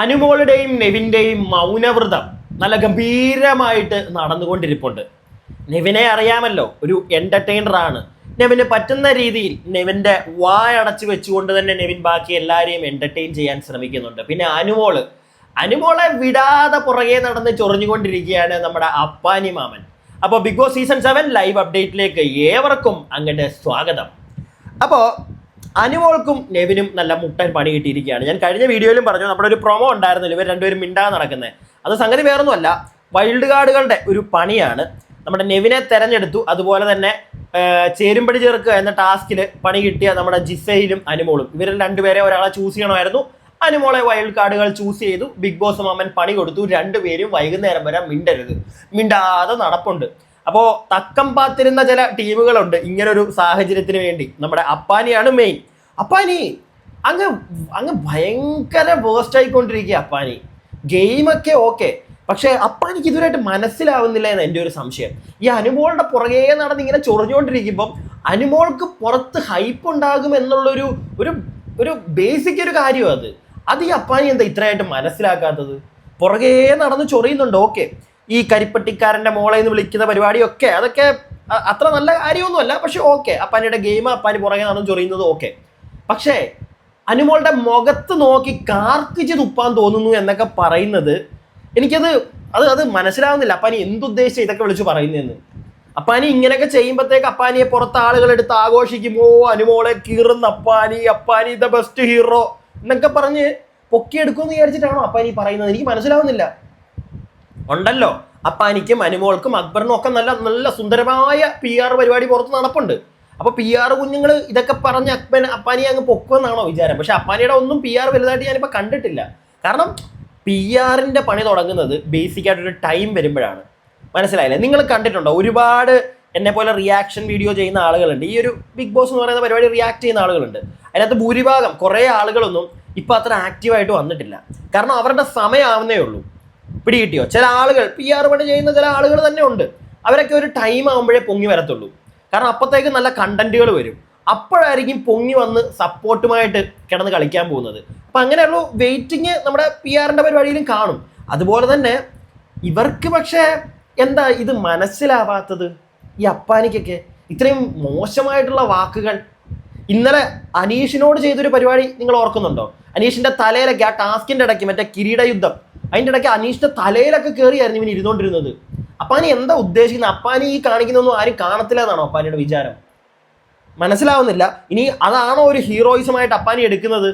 അനുമോളുടെയും നെവിന്റെയും മൗനവ്രതം നല്ല ഗംഭീരമായിട്ട് നടന്നുകൊണ്ടിരിപ്പുണ്ട്. നെവിനെ അറിയാമല്ലോ ഒരു എന്റർടൈനറാണ് നെവിന് പറ്റുന്ന രീതിയിൽ നെവിന്റെ വായടച്ച് വെച്ചുകൊണ്ട് തന്നെ നെവിൻ ബാക്കി എല്ലാവരെയും എന്റർടൈൻ ചെയ്യാൻ ശ്രമിക്കുന്നുണ്ട്. പിന്നെ അനുമോൾ അനുമോളെ വിടാതെ പുറകെ നടന്ന് ചൊറിഞ്ഞുകൊണ്ടിരിക്കുകയാണ് നമ്മുടെ അപ്പാനി മാമൻ. അപ്പോൾ Big Boss season seven live അപ്ഡേറ്റിലേക്ക് ഏവർക്കും അങ്ങോട്ട് സ്വാഗതം. അപ്പോൾ അനുമോൾക്കും നെവിനും നല്ല മുട്ടൻ പണി കിട്ടിയിരിക്കുകയാണ്. ഞാൻ കഴിഞ്ഞ വീഡിയോയിലും പറഞ്ഞു നമ്മുടെ ഒരു പ്രൊമോ ഉണ്ടായിരുന്നില്ല ഇവർ രണ്ടുപേരും മിണ്ടാ നടക്കുന്നത് അത് സംഗതി വേറൊന്നുമല്ല വൈൽഡ് കാർഡുകളുടെ ഒരു പണിയാണ്. നമ്മുടെ നെവിനെ തെരഞ്ഞെടുത്തു അതുപോലെ തന്നെ ചേരുമ്പടി ചേർക്കുക എന്ന ടാസ്കിൽ പണി കിട്ടിയ നമ്മുടെ ജിസയിലും അനുമോളും. ഇവരിൽ രണ്ടുപേരെ ഒരാളെ ചൂസ് ചെയ്യണമായിരുന്നു. അനുമോളെ വൈൽഡ് കാർഡുകൾ ചൂസ് ചെയ്തു. ബിഗ് ബോസ് മാമൻ പണി കൊടുത്തു. രണ്ടുപേരും വൈകുന്നേരം വരെ മിണ്ടരുത്. മിണ്ടാതെ നടപ്പുണ്ട്. അപ്പോൾ തക്കം പാത്തിരുന്ന ചില ടീമുകളുണ്ട് ഇങ്ങനൊരു സാഹചര്യത്തിന് വേണ്ടി. നമ്മുടെ അപ്പാനിയാണ് മെയിൻ അപ്പാനി അങ്ങ് അങ്ങ് ഭയങ്കര വേസ്റ്റ് ആയിക്കൊണ്ടിരിക്കുക അപ്പാനി. ഗെയിമൊക്കെ ഓക്കെ പക്ഷേ അപ്പാനിക്ക് ഇതുവരായിട്ട് മനസ്സിലാവുന്നില്ല എന്ന് എന്റെ ഒരു സംശയം. ഈ അനുമോളുടെ പുറകെ നടന്ന് ഇങ്ങനെ ചൊറിഞ്ഞുകൊണ്ടിരിക്കുമ്പം അനുമോൾക്ക് പുറത്ത് ഹൈപ്പ് ഉണ്ടാകും എന്നുള്ളൊരു ഒരു ഒരു ബേസിക് ഒരു കാര്യം അത്. അത് ഈ അപ്പാനി എന്താ ഇത്രയായിട്ട് മനസ്സിലാക്കാത്തത്? പുറകെ നടന്ന് ചൊറിയുന്നുണ്ട്? ഓക്കെ ഈ കരിപ്പട്ടിക്കാരന്റെ മോളെ എന്ന് വിളിക്കുന്ന പരിപാടിയൊക്കെ അതൊക്കെ അത്ര നല്ല കാര്യമൊന്നുമല്ല പക്ഷെ ഓക്കെ. അപ്പാനിയുടെ ഗെയിം അപ്പാനി പുറകെ നടന്ന് ചൊറിയുന്നത് ഓക്കെ. പക്ഷേ അനുമോളുടെ മുഖത്ത് നോക്കി കാർക്കിച്ച് തുപ്പാൻ തോന്നുന്നു എന്നൊക്കെ പറയുന്നത് എനിക്കത് അത് അത് മനസ്സിലാവുന്നില്ല. അപ്പാനി എന്തുദ്ദേശിച്ച് ഇതൊക്കെ വിളിച്ച് പറയുന്നതെന്ന്. അപ്പാനി ഇങ്ങനെയൊക്കെ ചെയ്യുമ്പോഴത്തേക്ക് അപ്പാനിയെ പുറത്ത് ആളുകൾ എടുത്ത് ആഘോഷിക്കും. ഓ അനുമോളെ കീറുന്ന Appani Appani the best hero എന്നൊക്കെ പറഞ്ഞ് പൊക്കിയെടുക്കുമെന്ന് വിചാരിച്ചിട്ടാണോ അപ്പാനി പറയുന്നത്? എനിക്ക് മനസ്സിലാവുന്നില്ല. ഉണ്ടല്ലോ. അപ്പാനിക്കും അനുമോൾക്കും അക്ബറിനും ഒക്കെ നല്ല നല്ല സുന്ദരമായ പി ആർ പരിപാടി പുറത്ത് നടപ്പുണ്ട്. അപ്പോൾ പി ആർ കുഞ്ഞുങ്ങൾ ഇതൊക്കെ പറഞ്ഞ് അക്ബൻ അപ്പാനി അങ്ങ് പൊക്കുമെന്നാണോ വിചാരം. പക്ഷെ അപ്പാനിയുടെ ഒന്നും പി ആർ വലുതായിട്ട് ഞാനിപ്പോൾ കണ്ടിട്ടില്ല. കാരണം പി ആറിന്റെ പണി തുടങ്ങുന്നത് ബേസിക് ആയിട്ടൊരു ടൈം വരുമ്പോഴാണ്. മനസ്സിലായില്ലേ? നിങ്ങൾ കണ്ടിട്ടുണ്ടോ? ഒരുപാട് എന്നെ പോലെ റിയാക്ഷൻ വീഡിയോ ചെയ്യുന്ന ആളുകളുണ്ട്. ഈ ഒരു ബിഗ് ബോസ് എന്ന് പറയുന്ന പരിപാടി റിയാക്ട് ചെയ്യുന്ന ആളുകളുണ്ട്. അതിനകത്ത് ഭൂരിഭാഗം കുറേ ആളുകളൊന്നും ഇപ്പം അത്ര ആക്റ്റീവായിട്ട് വന്നിട്ടില്ല. കാരണം അവരുടെ സമയമാവുന്നേ ഉള്ളൂ. പിടികിട്ടിയോ? ചില ആളുകൾ പി ആർ പണി ചെയ്യുന്ന ചില ആളുകൾ തന്നെ ഉണ്ട്. അവരൊക്കെ ഒരു ടൈം ആകുമ്പോഴേ പൊങ്ങി വരത്തുള്ളൂ. കാരണം അപ്പോഴത്തേക്ക് നല്ല കണ്ടന്റുകൾ വരും. അപ്പോഴായിരിക്കും പൊങ്ങി വന്ന് സപ്പോർട്ടുമായിട്ട് കിടന്ന് കളിക്കാൻ പോകുന്നത്. അപ്പം അങ്ങനെയുള്ള വെയിറ്റിംഗ് നമ്മുടെ പി ആറിന്റെ പരിപാടിയിലും കാണും. അതുപോലെ തന്നെ ഇവർക്ക് പക്ഷേ എന്താ ഇത് മനസ്സിലാവാത്തത്? ഈ അപ്പാനിക്കൊക്കെ ഇത്രയും മോശമായിട്ടുള്ള വാക്കുകൾ. ഇന്നലെ അനീഷിനോട് ചെയ്തൊരു പരിപാടി നിങ്ങൾ ഓർക്കുന്നുണ്ടോ? അനീഷിന്റെ തലയിലൊക്കെ ആ ടാസ്കിന്റെ ഇടയ്ക്ക് മറ്റേ കിരീട യുദ്ധം അതിന്റെ ഇടയ്ക്ക് അനീഷിന്റെ തലയിലൊക്കെ കയറിയായിരുന്നു ഇവൻ ഇരുന്നോണ്ടിരുന്നത്. അപ്പാനി എന്താ ഉദ്ദേശിക്കുന്നത് അപ്പാനി ഈ കാണിക്കുന്നൊന്നും ആരും കാണത്തില്ല എന്നാണോ അപ്പാനിയുടെ വിചാരം? മനസ്സിലാവുന്നില്ല. ഇനി അതാണോ ഒരു ഹീറോയിസമായിട്ട് അപ്പാനി എടുക്കുന്നത്?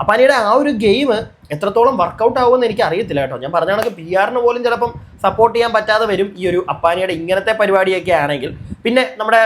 അപ്പാനിയുടെ ആ ഒരു ഗെയിം എത്രത്തോളം വർക്കൗട്ട് ആവുമെന്ന് എനിക്ക് അറിയത്തില്ല കേട്ടോ. ഞാൻ പറഞ്ഞ കണക്ക് പി ആറിന് പോലും ചിലപ്പം സപ്പോർട്ട് ചെയ്യാൻ പറ്റാതെ വരും ഈ ഒരു അപ്പാനിയുടെ ഇങ്ങനത്തെ പരിപാടിയൊക്കെ ആണെങ്കിൽ. പിന്നെ നമ്മുടെ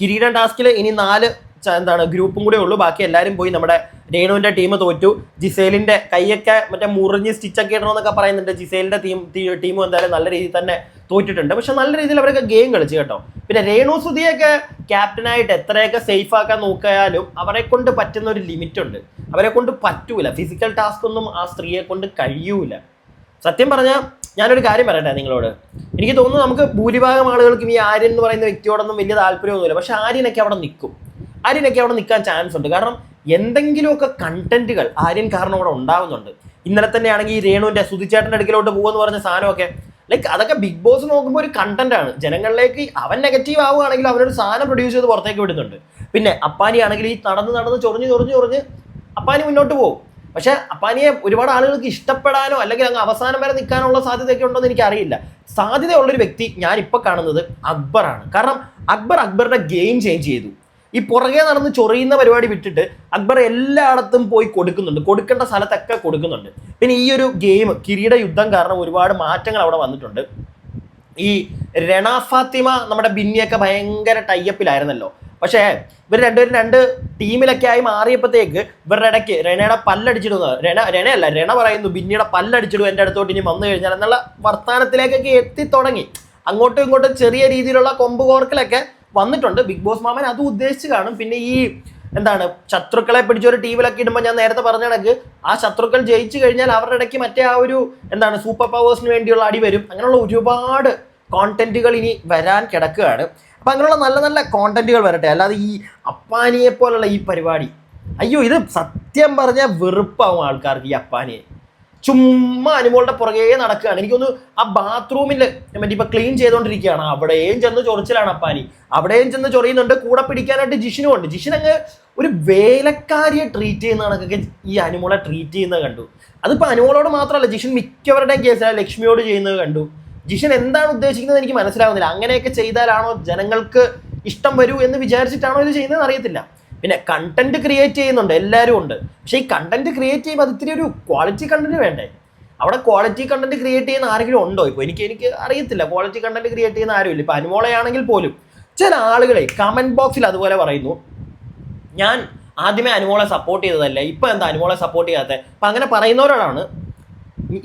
കിരീടം ടാസ്കിൽ ഇനി നാല് എന്താണ് ഗ്രൂപ്പും കൂടെ ഉള്ളൂ. ബാക്കി എല്ലാവരും പോയി നമ്മുടെ രേണുവിന്റെ ടീം തോറ്റു. ജിസേലിന്റെ കൈയൊക്കെ മറ്റേ മുറിഞ്ഞ് സ്റ്റിച്ചൊക്കെ ഇടണമെന്നൊക്കെ പറയുന്നുണ്ട്. ജിസേലിന്റെ ടീം ടീമും എന്തായാലും നല്ല രീതിയിൽ തന്നെ തോറ്റിട്ടുണ്ട്. പക്ഷെ നല്ല രീതിയിൽ അവരൊക്കെ ഗെയിം കളിച്ചു കേട്ടോ. പിന്നെ രേണു സുധിയൊക്കെ ക്യാപ്റ്റനായിട്ട് എത്രയൊക്കെ സേഫ് ആക്കാൻ നോക്കിയാലും അവരെ കൊണ്ട് പറ്റുന്ന ഒരു ലിമിറ്റ് ഉണ്ട്. അവരെ കൊണ്ട് പറ്റൂല. ഫിസിക്കൽ ടാസ്ക് ഒന്നും ആ സ്ത്രീയെ കൊണ്ട് കഴിയൂല. സത്യം പറഞ്ഞാൽ ഞാനൊരു കാര്യം പറയട്ടെ നിങ്ങളോട്? എനിക്ക് തോന്നുന്നു നമുക്ക് ഭൂരിഭാഗം ആളുകൾക്കും ഈ ആര്യൻ എന്ന് പറയുന്ന വ്യക്തിയോടൊന്നും വലിയ താല്പര്യമൊന്നുമില്ല. പക്ഷെ ആര്യനൊക്കെ അവിടെ നിൽക്കും. ആര്യനൊക്കെ അവിടെ നിൽക്കാൻ ചാൻസ് ഉണ്ട്. കാരണം എന്തെങ്കിലുമൊക്കെ കണ്ടന്റുകൾ ആര്യൻ കാരണം അവിടെ ഉണ്ടാവുന്നുണ്ട്. ഇന്നലെ തന്നെ ആണെങ്കിൽ ഈ രേണുവിന്റെ സുതിച്ചേട്ടന്റെ അടുക്കിലോട്ട് പോകുമെന്ന് പറഞ്ഞ സാധനമൊക്കെ ലൈക്ക് അതൊക്കെ ബിഗ് ബോസ് നോക്കുമ്പോൾ ഒരു കണ്ടന്റ് ആണ്. ജനങ്ങളിലേക്ക് അവൻ നെഗറ്റീവ് ആവുകയാണെങ്കിൽ അവനൊരു സാധനം പ്രൊഡ്യൂസ് ചെയ്ത് പുറത്തേക്ക് വിടുന്നുണ്ട്. പിന്നെ അപ്പാനി ആണെങ്കിൽ ഈ നടന്ന് നടന്ന് ചൊറിഞ്ഞ് ചൊറിഞ്ഞ് ചൊറിഞ്ഞ് അപ്പാനി മുന്നോട്ട് പോകും. പക്ഷെ അപ്പാനിയെ ഒരുപാട് ആളുകൾക്ക് ഇഷ്ടപ്പെടാനോ അല്ലെങ്കിൽ അങ്ങ് അവസാനം വരെ നിൽക്കാനുള്ള സാധ്യതയൊക്കെ ഉണ്ടോ എന്ന് എനിക്കറിയില്ല. സാധ്യതയുള്ളൊരു വ്യക്തി ഇപ്പൊ കാണുന്നത് അക്ബറാണ്. കാരണം അക്ബർ അക്ബറുടെ ഗെയിം ചേഞ്ച് ചെയ്തു. ഈ പുറകെ നടന്ന് ചൊറിയുന്ന പരിപാടി വിട്ടിട്ട് അക്ബർ എല്ലായിടത്തും പോയി കൊടുക്കുന്നുണ്ട്. കൊടുക്കേണ്ട സ്ഥലത്തൊക്കെ കൊടുക്കുന്നുണ്ട്. പിന്നെ ഈ ഒരു ഗെയിം കിരീട യുദ്ധം കാരണം ഒരുപാട് മാറ്റങ്ങൾ അവിടെ വന്നിട്ടുണ്ട്. ഈ രണ ഫാത്തിമ നമ്മുടെ ബിന്നിയൊക്കെ ഭയങ്കര ടൈപ്പിലായിരുന്നല്ലോ പക്ഷേ ഇവർ രണ്ടുപേരും രണ്ട് ടീമിലൊക്കെ ആയി മാറിയപ്പോഴത്തേക്ക് ഇവരുടെ ഇടയ്ക്ക് രണയുടെ പല്ലടിച്ചിടുന്നു രണ രണയല്ല രണ പറയുന്നു ബിന്നിയുടെ പല്ലടിച്ചിടും എന്റെ അടുത്തോട്ട് ഇനി വന്നു കഴിഞ്ഞാൽ എന്നുള്ള വർത്തമാനത്തിലേക്കൊക്കെ എത്തി തുടങ്ങി. അങ്ങോട്ടും ഇങ്ങോട്ടും ചെറിയ രീതിയിലുള്ള കൊമ്പ് കോർക്കലൊക്കെ വന്നിട്ടുണ്ട്. ബിഗ് ബോസ് മാമൻ അത് ഉദ്ദേശിച്ച് കാണും. പിന്നെ ഈ എന്താണ് ശത്രുക്കളെ പിടിച്ച ഒരു ടീമിലൊക്കെ ഇടുമ്പോൾ ഞാൻ നേരത്തെ പറഞ്ഞ കണക്ക് ആ ശത്രുക്കൾ ജയിച്ചു കഴിഞ്ഞാൽ അവരുടെ ഇടയ്ക്ക് മറ്റേ ആ ഒരു എന്താണ് സൂപ്പർ പവേഴ്സിന് വേണ്ടിയുള്ള അടി വരും. അങ്ങനെയുള്ള ഒരുപാട് കോണ്ടന്റുകൾ ഇനി വരാൻ കിടക്കുകയാണ്. അപ്പം അങ്ങനെയുള്ള നല്ല നല്ല കോണ്ടന്റുകൾ വരട്ടെ. അല്ലാതെ ഈ അപ്പാനിയെ പോലുള്ള ഈ പരിപാടി. അയ്യോ ഇത് സത്യം പറഞ്ഞാൽ വെറുപ്പാവും ആൾക്കാർക്ക് ഈ അപ്പാനിയെ. ചുമ്മാ അനുമോളുടെ പുറകെ നടക്കുകയാണ്. എനിക്കൊന്ന് ആ ബാത്റൂമിൽ മറ്റേ ഇപ്പൊ ക്ലീൻ ചെയ്തുകൊണ്ടിരിക്കുകയാണ്. അവിടെയും ചെന്ന് ചൊറിച്ചിലാണ് അപ്പാനി. അവിടെയും ചെന്ന് ചൊറിയുന്നുണ്ട്. കൂടെ പിടിക്കാനായിട്ട് ജിഷിനും ഉണ്ട്. ജിഷിൻ അങ്ങ് ഒരു വേലക്കാരിയെ ട്രീറ്റ് ചെയ്യുന്ന കണക്കൊക്കെ ഈ അനുമോളെ ട്രീറ്റ് ചെയ്യുന്നത് കണ്ടു. അതിപ്പോ അനുമോളോട് മാത്രമല്ല ജിഷിൻ മിക്കവരുടെയും കേസിലാണ് ലക്ഷ്മിയോട് ചെയ്യുന്നത് കണ്ടു. ജിഷൻ എന്താണ് ഉദ്ദേശിക്കുന്നത് എനിക്ക് മനസ്സിലാവുന്നില്ല. അങ്ങനെയൊക്കെ ചെയ്താലാണോ ജനങ്ങൾക്ക് ഇഷ്ടം വരൂ എന്ന് വിചാരിച്ചിട്ടാണോ ഇത് ചെയ്യുന്നത് അറിയത്തില്ല. പിന്നെ കണ്ടന്റ് ക്രിയേറ്റ് ചെയ്യുന്നുണ്ട് എല്ലാവരും ഉണ്ട്. പക്ഷേ ഈ കണ്ടന്റ് ക്രിയേറ്റ് ചെയ്യുമ്പോൾ അത് ഇത്തിരി ഒരു ക്വാളിറ്റി കണ്ടന്റ് വേണ്ടേ? അവിടെ ക്വാളിറ്റി കണ്ടന്റ് ക്രിയേറ്റ് ചെയ്യുന്ന ആരെങ്കിലും ഉണ്ടോ? ഇപ്പോൾ എനിക്ക് എനിക്ക് അറിയത്തില്ല ക്വാളിറ്റി കണ്ടന്റ് ക്രിയേറ്റ് ചെയ്യുന്ന ആരുമില്ല ഇപ്പോൾ അനുമോളയാണെങ്കിൽ പോലും ചില ആളുകളെ കമന്റ് ബോക്സിൽ അതുപോലെ പറയുന്നു ഞാൻ ആദ്യമേ അനുമോളെ സപ്പോർട്ട് ചെയ്തതല്ല ഇപ്പം എന്താ അനുമോളെ സപ്പോർട്ട് ചെയ്യാത്തത്? അപ്പം അങ്ങനെ പറയുന്നവരോടാണ്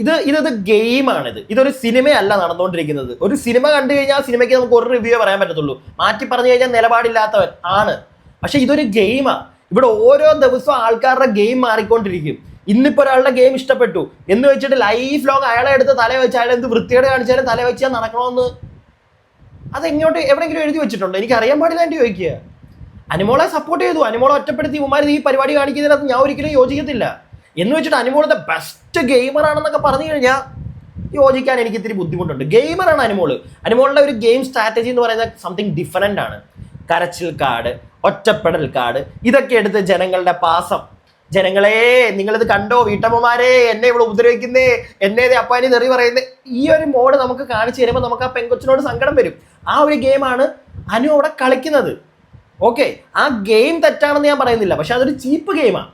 ഇത് ഇതൊരു ഗെയിമാണിത്. ഇതൊരു സിനിമയല്ല നടന്നുകൊണ്ടിരിക്കുന്നത്. ഒരു സിനിമ കണ്ടു കഴിഞ്ഞാൽ സിനിമയ്ക്ക് നമുക്ക് ഒരു റിവ്യൂ പറയാൻ പറ്റത്തുള്ളൂ. മാറ്റി പറഞ്ഞു കഴിഞ്ഞാൽ നിലപാടില്ലാത്തവൻ ആണ്. പക്ഷെ ഇതൊരു ഗെയിമാണ് ഇവിടെ ഓരോ ദിവസവും ആൾക്കാരുടെ ഗെയിം മാറിക്കൊണ്ടിരിക്കും. ഇന്നിപ്പോ ഒരാളുടെ ഗെയിം ഇഷ്ടപ്പെട്ടു. എന്ന് വെച്ചിട്ട് ലൈഫ് ലോങ് അയാളെ എടുത്ത് തല വെച്ച് അയാളെ എന്ത് വൃത്തിയോടെ കാണിച്ചാലും തല വെച്ചാൽ നടക്കണമെന്ന് അത് എങ്ങോട്ട് എവിടെയെങ്കിലും എഴുതി വെച്ചിട്ടുണ്ടോ? എനിക്ക് അറിയാൻ പാടില്ല എന്റെ ചോദിക്കുക അനുമോളെ സപ്പോർട്ട് ചെയ്തു. അനുമോളെ ഒറ്റപ്പെടുത്തി ഇവന്മാർ ഈ പരിപാടി കാണിക്കുന്നതിനകത്ത് ഞാൻ ഒരിക്കലും യോജിക്കത്തില്ല. എന്ന് വെച്ചിട്ട് അനുമോളത്തെ ബെസ്റ്റ് ഗെയിമർ ആണെന്നൊക്കെ പറഞ്ഞു കഴിഞ്ഞാൽ യോജിക്കാൻ എനിക്ക് ഇത്തിരി ബുദ്ധിമുട്ടുണ്ട്. ഗെയിമറാണ് അനുമോൾ. അനുമോളുടെ ഒരു ഗെയിം സ്ട്രാറ്റജി എന്ന് പറയുന്നത് സംതിങ് ഡിഫറെന്റ് ആണ്. കരച്ചിൽ കാർഡ് ഒറ്റപ്പെടൽ കാർഡ് ഇതൊക്കെ എടുത്ത് ജനങ്ങളുടെ പാസം. ജനങ്ങളെ നിങ്ങളിത് കണ്ടോ? വീട്ടമ്മമാരെ എന്നെ ഇവിടെ ഉപദ്രവിക്കുന്നേ എന്നെ അപ്പാനി തെറി പറയുന്നേ. ഈ ഒരു മോഡ് നമുക്ക് കാണിച്ചു തരുമ്പോൾ നമുക്ക് ആ പെങ്കൊച്ചിനോട് സങ്കടം വരും. ആ ഒരു ഗെയിമാണ് അനു അവിടെ കളിക്കുന്നത്. ഓക്കെ ആ ഗെയിം തെറ്റാണെന്ന് ഞാൻ പറയുന്നില്ല പക്ഷെ അതൊരു ചീപ്പ് ഗെയിമാണ്.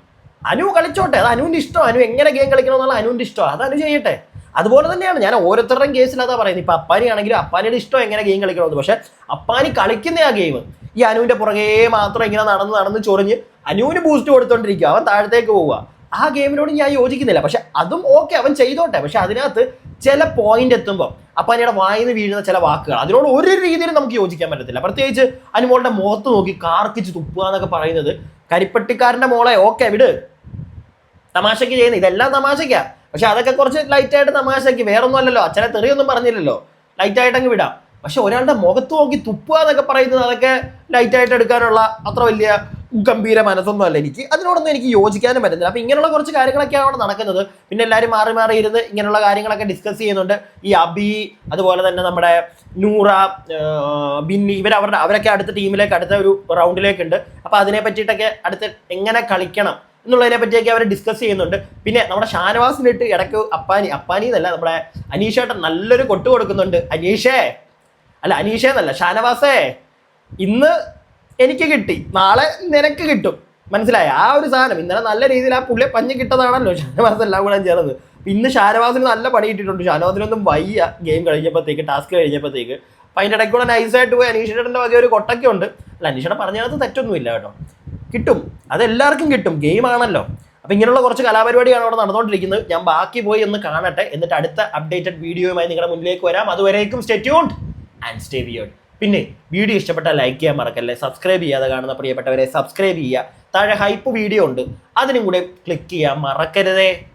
അനു കളിച്ചോട്ടെ അത് അനുവിന്റെ ഇഷ്ടം. അനു എങ്ങനെ ഗെയിം കളിക്കണം എന്നുള്ള അനുവിന്റെ ഇഷ്ടം അത് അനു ചെയ്യട്ടെ. അതുപോലെ തന്നെയാണ് ഞാൻ ഓരോരുത്തരുടെയും കേസിൽ അതാ പറയുന്നത്. ഇപ്പൊ അപ്പാനി ആണെങ്കിലും അപ്പാനിയുടെ ഇഷ്ടം എങ്ങനെ ഗെയിം കളിക്കണമെന്ന്. പക്ഷെ അപ്പാനി കളിക്കുന്ന ആ ഗെയിം ഈ അനുവിന്റെ പുറകെ മാത്രം ഇങ്ങനെ നടന്ന് നടന്ന് ചൊറിഞ്ഞ് അനുവിന് ബൂസ്റ്റ് കൊടുത്തോണ്ടിരിക്കുക അവൻ താഴത്തേക്ക് പോവുക ആ ഗെയിമിനോട് ഞാൻ യോജിക്കുന്നില്ല. പക്ഷെ അതും ഓക്കെ അവൻ ചെയ്തോട്ടെ. പക്ഷെ അതിനകത്ത് ചില പോയിന്റ് എത്തുമ്പോൾ അപ്പാനിയുടെ വായിന്ന് വീഴുന്ന ചില വാക്കുകൾ. അതിനോട് ഒരു രീതിയിലും നമുക്ക് യോജിക്കാൻ പറ്റത്തില്ല. പ്രത്യേകിച്ച് അനുമോളുടെ മുഖത്ത് നോക്കി കാർക്കിച്ച് തുപ്പുക എന്നൊക്കെ പറയുന്നത് കരിപ്പട്ടിക്കാരന്റെ മോളെ. ഓക്കെ വിട്. തമാശയ്ക്ക് ചെയ്യുന്നത് ഇതെല്ലാം തമാശയ്ക്കാ. പക്ഷെ അതൊക്കെ കുറച്ച് ലൈറ്റായിട്ട് തമാശയ്ക്ക്. വേറൊന്നും അല്ലല്ലോ. അച്ഛനെ തെറിയൊന്നും പറഞ്ഞില്ലല്ലോ. ലൈറ്റ് ആയിട്ട് അങ്ങ് വിടാം. പക്ഷെ ഒരാളുടെ മുഖത്ത് നോക്കി തുപ്പുക എന്നൊക്കെ പറയുന്നത് അതൊക്കെ ലൈറ്റായിട്ട് എടുക്കാനുള്ള അത്ര വലിയ ഗംഭീര മനസ്സൊന്നും അല്ല. എനിക്ക് അതിനോടൊന്നും എനിക്ക് യോജിക്കാനും പറ്റുന്നില്ല അപ്പൊ ഇങ്ങനെയുള്ള കുറച്ച് കാര്യങ്ങളൊക്കെയാണ് അവിടെ നടക്കുന്നത്. പിന്നെ എല്ലാവരും മാറി മാറി ഇരുന്ന് ഇങ്ങനെയുള്ള കാര്യങ്ങളൊക്കെ ഡിസ്കസ് ചെയ്യുന്നുണ്ട്. ഈ അബി അതുപോലെ തന്നെ നമ്മുടെ നൂറ ബിന്നി ഇവർ അവരുടെ അവരൊക്കെ അടുത്ത ടീമിലേക്ക് അടുത്ത ഒരു റൗണ്ടിലേക്ക് ഉണ്ട് അതിനെ പറ്റിയിട്ടൊക്കെ അടുത്ത് എങ്ങനെ കളിക്കണം എന്നുള്ളതിനെ പറ്റിയൊക്കെ അവർ ഡിസ്കസ് ചെയ്യുന്നുണ്ട്. പിന്നെ നമ്മുടെ ഷാനവാസിനിട്ട് ഇടയ്ക്ക് അപ്പാനി അപ്പാനി എന്നല്ല നമ്മുടെ അനീഷേട്ടൻ നല്ലൊരു കൊട്ട് കൊടുക്കുന്നുണ്ട്. അനീഷേ! അല്ല അനീഷ എന്നല്ല ഷാനവാസേ. ഇന്ന് എനിക്ക് കിട്ടി. നാളെ നിനക്ക് കിട്ടും. മനസ്സിലായ? ആ ഒരു സാധനം. ഇന്നലെ നല്ല രീതിയിൽ ആ പുള്ളിയെ പഞ്ഞ് കിട്ടതാണല്ലോ ഷാനവാസ് എല്ലാം കൂടെ ചേർന്നത്. ഇന്ന് ഷാനവാസിന് നല്ല പണി കിട്ടിയിട്ടുണ്ട്. ഷാനവാസിനൊന്നും വയ്യ ഗെയിം കഴിഞ്ഞപ്പോഴത്തേക്ക് ടാസ്ക് കഴിഞ്ഞപ്പോഴത്തേക്ക് അപ്പം അതിന്റെ ഇടയ്ക്ക് കൂടെ നൈസായിട്ട് പോയി അനീഷേട്ടന്റെ വക ഒരു കൊട്ടൊക്കെ ഉണ്ട്. അല്ല അനീഷയുടെ പറഞ്ഞതിനകത്ത് തെറ്റൊന്നുമില്ല കേട്ടോ. കിട്ടും. അതെല്ലാവർക്കും കിട്ടും. ഗെയിം ആണല്ലോ. അപ്പം ഇങ്ങനെയുള്ള കുറച്ച് കലാപരിപാടിയാണ് അവിടെ നടന്നുകൊണ്ടിരിക്കുന്നത്. ഞാൻ ബാക്കി പോയി ഒന്ന് കാണട്ടെ. എന്നിട്ട് അടുത്ത അപ്ഡേറ്റഡ് വീഡിയോയുമായി നിങ്ങളുടെ മുന്നിലേക്ക് വരാം. അതുവരേക്കും സ്റ്റെറ്റ്യൂണ്ട് ആൻഡ് സ്റ്റേ ബിയോൺ പിന്നെ വീഡിയോ ഇഷ്ടപ്പെട്ടാൽ ലൈക്ക് ചെയ്യാൻ മറക്കല്ലേ? സബ്സ്ക്രൈബ് ചെയ്യാതെ കാണുന്ന പ്രിയപ്പെട്ടവരെ സബ്സ്ക്രൈബ് ചെയ്യുക. താഴെ ഹൈപ്പ് വീഡിയോ ഉണ്ട്. അതിനും കൂടെ ക്ലിക്ക് ചെയ്യാൻ മറക്കരുതേ.